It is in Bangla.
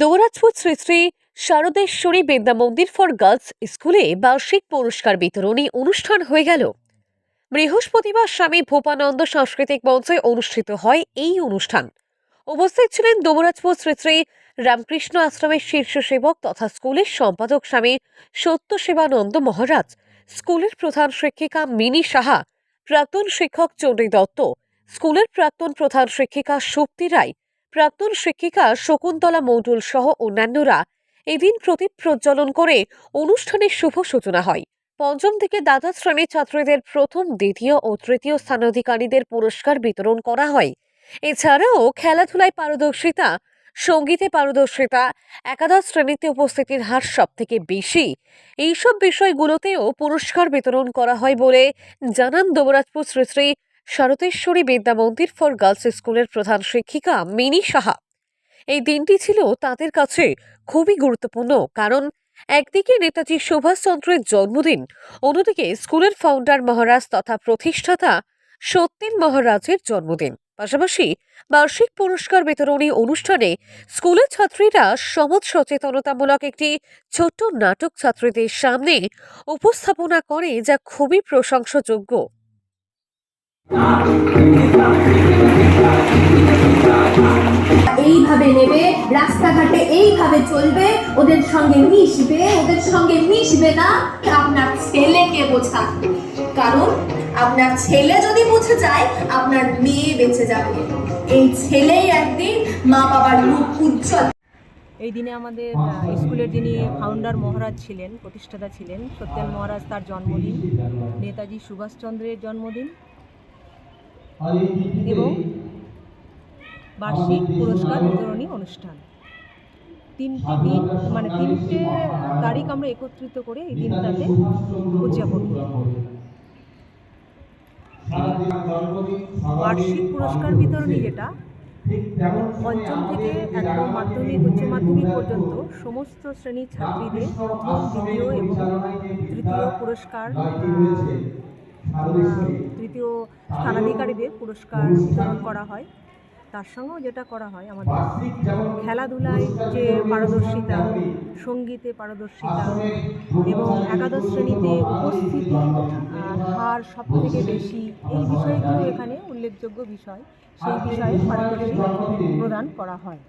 দৌরাজপুর শ্রী শ্রী শারদেশ্বরী বিদ্যা মন্দির ফর গার্লস স্কুলে বার্ষিক পুরস্কার বিতরণী অনুষ্ঠান হয়ে গেল। বৃহস্পতিবার স্বামী ভূপানন্দ সাংস্কৃতিক মঞ্চে অনুষ্ঠিত হয় এই অনুষ্ঠান। উপস্থিত ছিলেন দৌরাজপুর শ্রী শ্রী রামকৃষ্ণ আশ্রমের শীর্ষ সেবক তথা স্কুলের সম্পাদক স্বামী সত্য সেবানন্দ মহারাজ, স্কুলের প্রধান শিক্ষিকা মিনি সাহা, প্রাক্তন শিক্ষক চণ্ডী দত্ত, স্কুলের প্রাক্তন প্রধান শিক্ষিকা সুপ্তি রায় প্রাক্তন শিক্ষিকা শকুন্তলা মৌডুল সহ অন্যান্যরা এদিন প্রদীপ প্রজ্বলন করে অনুষ্ঠানের শুভ সূচনা হয়। পঞ্চম থেকে দ্বাদশ শ্রেণির ছাত্রীদের প্রথম, দ্বিতীয় ও তৃতীয় স্থানাধিকারীদের পুরস্কার বিতরণ করা হয়। এছাড়াও খেলাধুলায় পারদর্শিতা, সঙ্গীতে পারদর্শিতা, একাদশ শ্রেণীতে উপস্থিতির হার সব থেকে বেশি। এইসব বিষয়গুলোতেও পুরস্কার বিতরণ করা হয় বলে জানান দৌরাজপুর শ্রী শ্রী শারদেশ্বরী বিদ্যা মন্দির ফর গার্লস স্কুলের প্রধান শিক্ষিকা মিনি সাহা। এই দিনটি ছিল তাদের কাছে খুবই গুরুত্বপূর্ণ কারণ একদিকে নেতাজি সুভাষচন্দ্রের জন্মদিন, অন্যদিকে স্কুলের ফাউন্ডার মহারাজ তথা প্রতিষ্ঠাতা সত্যেন মহারাজের জন্মদিন। পাশাপাশি বার্ষিক পুরস্কার বিতরণী অনুষ্ঠানে স্কুলের ছাত্রীরা সমাজ সচেতনতামূলক একটি ছোট্ট নাটক ছাত্রীদের সামনে উপস্থাপনা করে, যা খুবই প্রশংসাযোগ্য। এইভাবে নেবে, রাস্তাঘাটে এইভাবে চলবে, ওদের সঙ্গে মিশবে, ওদের সঙ্গে মিশবে না। আপনার ছেলেকে বোঝান কারণ, আপনার ছেলে যদি বুঝে যায়, আপনার মেয়ে বেঁচে যাবে। এই ছেলেই একদিন মা বাবার মুখ উজ্জ্বল। এই দিনে আমাদের স্কুলের যিনি ফাউন্ডার মহারাজ ছিলেন, প্রতিষ্ঠাতা ছিলেন, সত্যেন মহারাজ তার জন্মদিন, নেতাজি সুভাষচন্দ্রের জন্মদিন এবং বার্ষিক পুরস্কার বিতরণী অনুষ্ঠান। তিনটি দিন মানে তিনটে তারিখ আমরা একত্রিত করে এই দিনটাতে উদযাপন করি। বার্ষিক পুরস্কার বিতরণী যেটা পঞ্চম থেকে একদম মাধ্যমিক উচ্চ মাধ্যমিক পর্যন্ত সমস্ত শ্রেণির ছাত্রীদের প্রথম দ্বিতীয় এবং তৃতীয় পুরস্কার তৃতীয় স্থানাধিকারীদের পুরস্কার বিতরণ করা হয়। তার সঙ্গেও যেটা করা হয় আমাদের খেলাধুলায় যে পারদর্শিতা সঙ্গীতে পারদর্শিতা এবং একাদশ শ্রেণীতে উপস্থিতি হার সব থেকে বেশি। এই বিষয়গুলো এখানে উল্লেখযোগ্য বিষয়। সেই বিষয়ে পারিতোষিক প্রদান করা হয়।